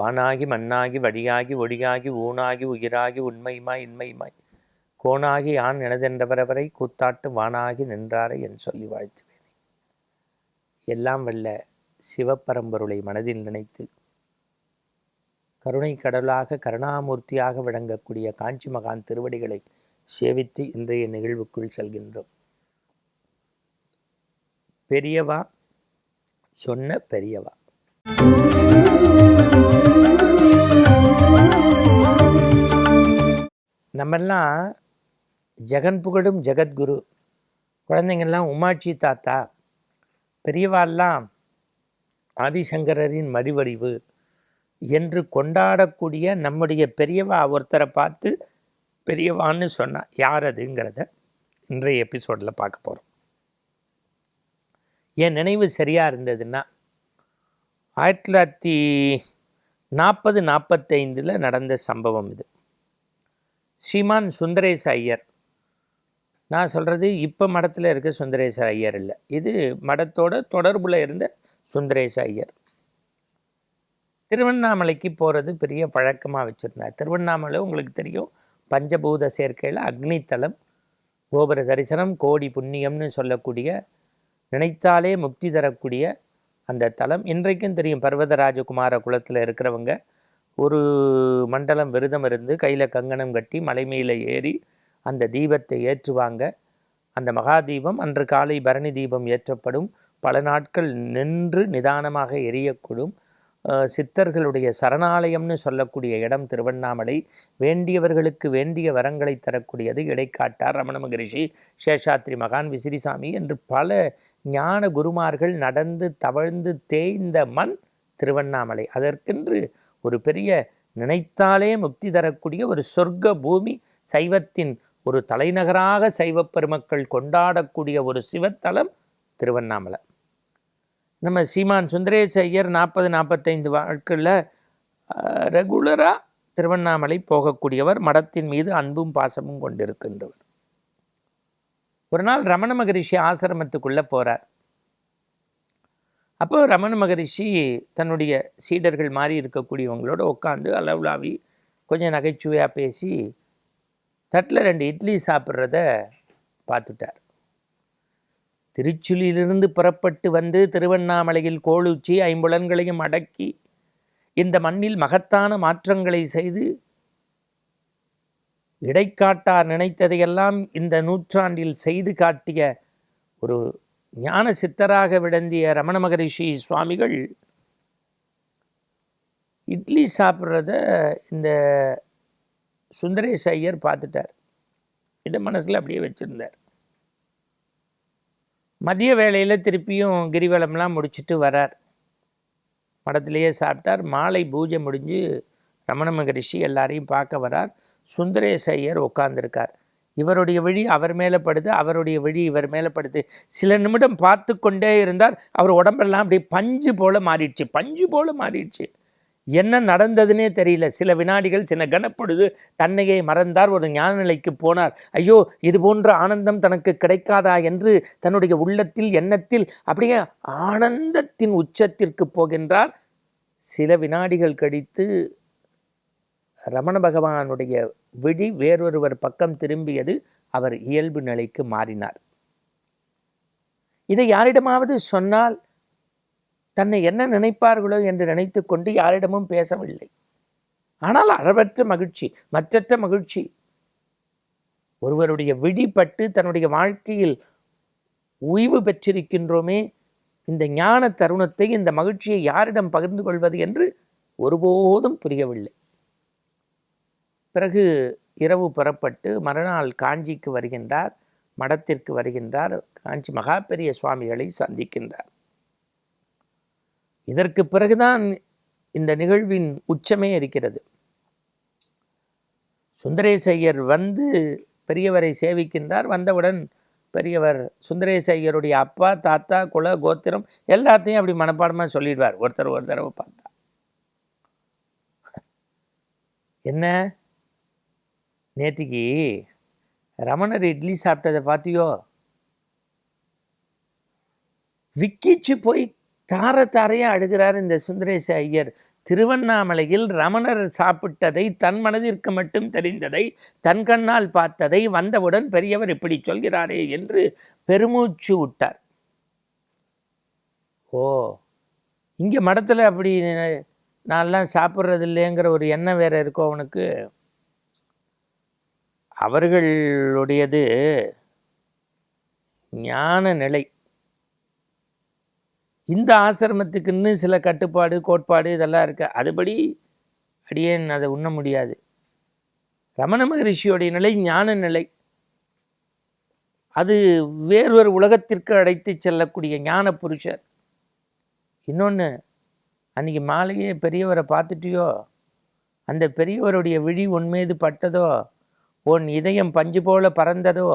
வானாகி மண்ணாகி வழியாகி ஒடியாகி ஊனாகி உயிராகி உண்மையுமாய் இன்மையுமாய். கோணாகி யான் எனதென்றவரவரை கூத்தாட்டு வானாகி நின்றாரை என் சொல்லி வாழ்த்துவேன். எல்லாம் வல்ல சிவப்பரம்பொருளை மனதில் நினைத்து கருணை கடலாக கருணாமூர்த்தியாக விளங்கக்கூடிய காஞ்சி மகான் திருவடிகளை சேவித்து இன்றைய நிகழ்வுக்குள் செல்கின்றோம். பெரியவா சொன்ன பெரியவா. நம்மெல்லாம் ஜெகன் புகழும் ஜெகத்குரு. குழந்தைங்கள்லாம் உமாட்சி தாத்தா. பெரியவாள்லாம் ஆதிசங்கரரின் மடிவடிவு என்று கொண்டாடக்கூடிய நம்முடைய பெரியவா ஒருத்தரை பார்த்து பெரியவான்னு சொன்னால் யார் அதுங்கிறத இன்றைய எபிசோடில் பார்க்க போகிறோம் என் நினைவு சரியாக இருந்ததுன்னா ஆயிரத்தி தொள்ளாயிரத்தி நாற்பது நாற்பத்தைந்தில் நடந்த சம்பவம் இது. ஸ்ரீமான் சுந்தரேச ஐயர். நான் சொல்கிறது இப்போ மடத்தில் இருக்க சுந்தரேச ஐயர் இல்லை. இது மடத்தோட தொடர்பில் இருந்த சுந்தரேச ஐயர். திருவண்ணாமலைக்கு போகிறது பெரிய பழக்கமாக வச்சுருந்தார். திருவண்ணாமலை உங்களுக்கு தெரியும். பஞ்சபூத சேர்க்கையில் அக்னித்தலம் கோபுர தரிசனம் கோடி புண்ணியம்னு சொல்லக்கூடிய நினைத்தாலே முக்தி தரக்கூடிய அந்த தலம். இன்றைக்கும் தெரியும் பர்வதராஜகுமார குலத்தில் இருக்கிறவங்க ஒரு மண்டலம் விரதம் இருந்து கையில் கங்கணம் கட்டி மலை மேலே ஏறி அந்த தீபத்தை ஏற்றுவாங்க. அந்த மகா தீபம் அன்று காலை பரணி தீபம் ஏற்றப்படும். பல நாட்கள் நின்று நிதானமாக எரியக்கூடும். சித்தர்களுடைய சரணாலயம்னு சொல்லக்கூடிய இடம் திருவண்ணாமலை. வேண்டியவர்களுக்கு வேண்டிய வரங்களை தரக்கூடியது இடைக்காட்டார் ரமண மகரிஷி சேஷாத்ரி மகான் விசிறிசாமி என்று பல ஞான குருமார்கள் நடந்து தவழ்ந்து தேய்ந்த மண் திருவண்ணாமலை. அதற்கென்று ஒரு பெரிய நினைத்தாலே முக்தி தரக்கூடிய ஒரு சொர்க்க பூமி சைவத்தின் ஒரு தலைநகராக சைவப் பெருமக்கள் கொண்டாடக்கூடிய ஒரு சிவத்தலம் திருவண்ணாமலை. நம்ம சீமான் சுந்தரேச ஐயர் நாற்பது நாற்பத்தைந்து வாழ்க்கையில் ரெகுலராக திருவண்ணாமலை போகக்கூடியவர் மடத்தின் மீது அன்பும் பாசமும் கொண்டிருக்கின்றவர். ஒரு நாள் ரமண மகரிஷி ஆசிரமத்துக்குள்ளே போகிறார் அப்போ ரமண மகரிஷி தன்னுடைய சீடர்கள் மாதிரி இருக்கக்கூடியவங்களோட உட்காந்து அளவுலாவி கொஞ்சம் நகைச்சுவையாக பேசி தட்டில் ரெண்டு இட்லி சாப்பிட்றத பார்த்துட்டார். திருச்சுலியிலிருந்து புறப்பட்டு வந்து திருவண்ணாமலையில் கோளுச்சி ஐம்புலன்களையும் அடக்கி இந்த மண்ணில் மகத்தான மாற்றங்களை செய்து இடைக்காட்டார் நினைத்ததையெல்லாம் இந்த நூற்றாண்டில் செய்து காட்டிய ஒரு ஞான சித்தராக விளந்திய ரமண மகரிஷி சுவாமிகள் இட்லி சாப்பிட்றத இந்த சுந்தரேஷ் ஐயர் பார்த்துட்டார். இதை மனசில் அப்படியே வச்சுருந்தார். மதிய வேளையில் திருப்பியும் கிரிவலம்லாம் முடிச்சுட்டு வரார். மடத்திலேயே சாப்பிட்டார். மாலை பூஜை முடிஞ்சு ரமண மகரிஷி எல்லாரையும் பார்க்க வரார். சுந்தரேஷ் ஐயர் உட்காந்துருக்கார் இவருடைய விழி அவர் மேலே படுது அவருடைய விழி இவர் மேலே படுது. சில நிமிடம் பார்த்து கொண்டே இருந்தார் அவர் உடம்பெல்லாம் அப்படியே பஞ்சு போல் மாறிடுச்சு பஞ்சு போல் மாறிடுச்சு. என்ன நடந்ததுன்னே தெரியல. சில வினாடிகள் சில கனப்பொழுது தன்னையே மறந்தார் ஒரு ஞான நிலைக்கு போனார். ஐயோ இது போன்ற ஆனந்தம் தனக்கு கிடைக்காதா என்று தன்னுடைய உள்ளத்தில் எண்ணத்தில் அப்படியே ஆனந்தத்தின் உச்சத்திற்கு போகின்றார். சில வினாடிகள் கழித்து ரமண பகவானுடைய விழி வேறொருவர் பக்கம் திரும்பியது அவர் இயல்பு நிலைக்கு மாறினார். இதை யாரிடமாவது சொன்னால் தன்னை என்ன நினைப்பார்களோ என்று நினைத்து கொண்டு யாரிடமும் பேசவில்லை. ஆனால் அளவற்ற மகிழ்ச்சி மற்றற்ற மகிழ்ச்சி. ஒருவருடைய விழிப்பட்டு தன்னுடைய வாழ்க்கையில் ஓய்வு பெற்றிருக்கின்றோமே இந்த ஞான தருணத்தை இந்த மகிழ்ச்சியை யாரிடம் பகிர்ந்து கொள்வது என்று ஒருபோதும் புரியவில்லை. பிறகு இரவு புறப்பட்டு மறுநாள் காஞ்சிக்கு வருகின்றார் மடத்திற்கு வருகின்றார் காஞ்சி மகா பெரிய சுவாமிகளை சந்திக்கின்றார். இதற்கு பிறகுதான் இந்த நிகழ்வின் உச்சமே இருக்கிறது. சுந்தரேசையர் வந்து பெரியவரை சேவிக்கின்றார். வந்தவுடன் பெரியவர் சுந்தரேசையருடைய அப்பா தாத்தா குல கோத்திரம் எல்லாத்தையும் அப்படி மனப்பாடமாக சொல்லிடுவார். ஒருத்தர் ஒரு தடவை பார்த்தா. என்ன? நேற்றுக்கு ரமணர் இட்லி சாப்பிட்டதை பார்த்தியோ? விக்கிச்சு போய் தார தாரையாக அழுகிறார் இந்த சுந்தரேச ஐயர். திருவண்ணாமலையில் ரமணர் சாப்பிட்டதை தன் மனதிற்கு மட்டும் தெரிந்ததை தன் கண்ணால் பார்த்ததை வந்தவுடன் பெரியவர் இப்படி சொல்கிறாரே என்று பெருமூச்சு விட்டார். ஓ இங்கே மடத்தில் அப்படி நான்லாம் சாப்பிட்றது இல்லைங்கிற ஒரு எண்ணம் வேறு இருக்கோ அவனுக்கு? அவர்களுடையது ஞான நிலை இந்த ஆசிரமத்துக்குன்னு சில கட்டுப்பாடு கோட்பாடு இதெல்லாம் இருக்குது அதுபடி அடியேன் அதை உண்ண முடியாது. ரமண மகரிஷியோடைய நிலை ஞான நிலை அது வேறொரு உலகத்திற்கு அழைத்து செல்லக்கூடிய ஞான புருஷர் இன்னொன்று அன்றைக்கி மாலையே பெரியவரை பார்த்துட்டியோ? அந்த பெரியவருடைய விழி உன்மீது பட்டதோ? உன் இதயம் பஞ்சு போல பறந்ததோ?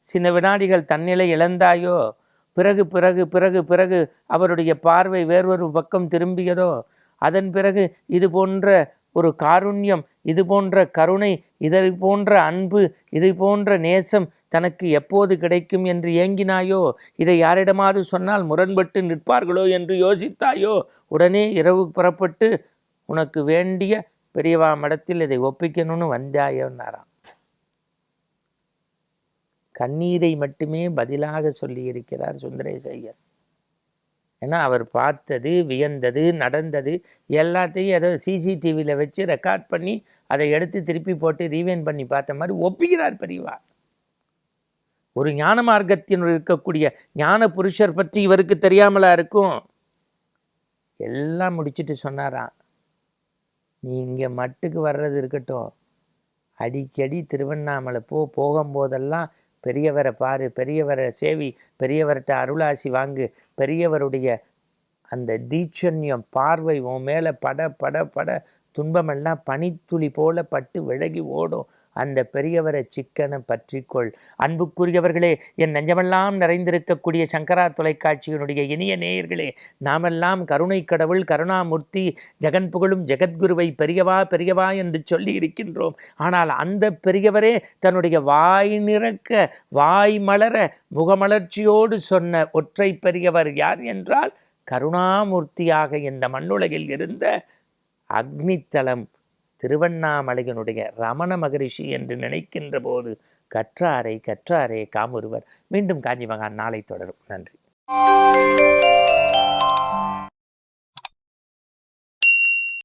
சில வினாடிகள் தன்னிலை இழந்தாயோ? பிறகு பிறகு பிறகு பிறகு அவருடைய பார்வை வேறொரு பக்கம் திரும்பியதோ? அதன் பிறகு இது போன்ற ஒரு காருண்யம் இது போன்ற கருணை இதை போன்ற அன்பு இதை போன்ற நேசம் தனக்கு எப்போது கிடைக்கும் என்று ஏங்கினாயோ? இதை யாரிடமாவது சொன்னால் முரண்பட்டு நிற்பார்களோ என்று யோசித்தாயோ? உடனே இரவு புறப்பட்டு உனக்கு வேண்டிய பெரியவா மடத்தில் இதை ஒப்பிக்கணும்னு வந்தாயோன்னாராம். கண்ணீரை மட்டுமே பதிலாக சொல்லியிருக்கிறார் சுந்தரேசையர் ஏன்னா அவர் பார்த்தது வியந்தது நடந்தது எல்லாத்தையும் ஏதோ சிசிடிவியில் வச்சு ரெக்கார்ட் பண்ணி அதை எடுத்து திருப்பி போட்டு ரீவைன் பண்ணி பார்த்த மாதிரி ஒப்பிக்கிறார் பெரியவா. ஒரு ஞான மார்க்கத்தினுள் இருக்கக்கூடிய ஞான புருஷர் பற்றி இவருக்கு தெரியாமலா இருக்கும்? எல்லாம் முடிச்சிட்டு சொன்னாராம். நீ இங்கே மட்டுக்கு வர்றது இருக்கட்டும். அடிக்கடி திருவண்ணாமலை போ போகும்போதெல்லாம் பெரியவரை பாரு பெரியவரை சேவி பெரியவர்கிட்ட அருளாசி வாங்கு. பெரியவருடைய அந்த தீட்சண்யம் பார்வை உன் மேலே பட பட பட துன்பமெல்லாம் பனித்துளி போல பட்டு விலகி ஓடும். அந்த பெரியவரை சிக்கனை பற்றிக்கொள். அன்புக்குரியவர்களே என் நெஞ்சமெல்லாம் நிறைந்திருக்கக்கூடிய சங்கரா தொலைக்காட்சியினுடைய இனிய நேயர்களே நாமெல்லாம் கருணை கடவுள் கருணாமூர்த்தி ஜெகன் புகழும் ஜெகத்குருவை பெரியவா பெரியவா என்று சொல்லி இருக்கின்றோம் ஆனால் அந்த பெரியவரே தன்னுடைய வாய் நிறக்க வாய் மலர முகமலர்ச்சியோடு சொன்ன ஒற்றை பெரியவர் யார் என்றால் கருணாமூர்த்தியாக இந்த மண்ணுலகில் இருந்த அக்னித்தலம் திருவண்ணாமலையினுடைய ரமண மகரிஷி என்று நினைக்கின்ற போது கற்றாரை கற்றாரே காமுருவர் மீண்டும் காஞ்சி மகான் நாளை தொடரும். நன்றி.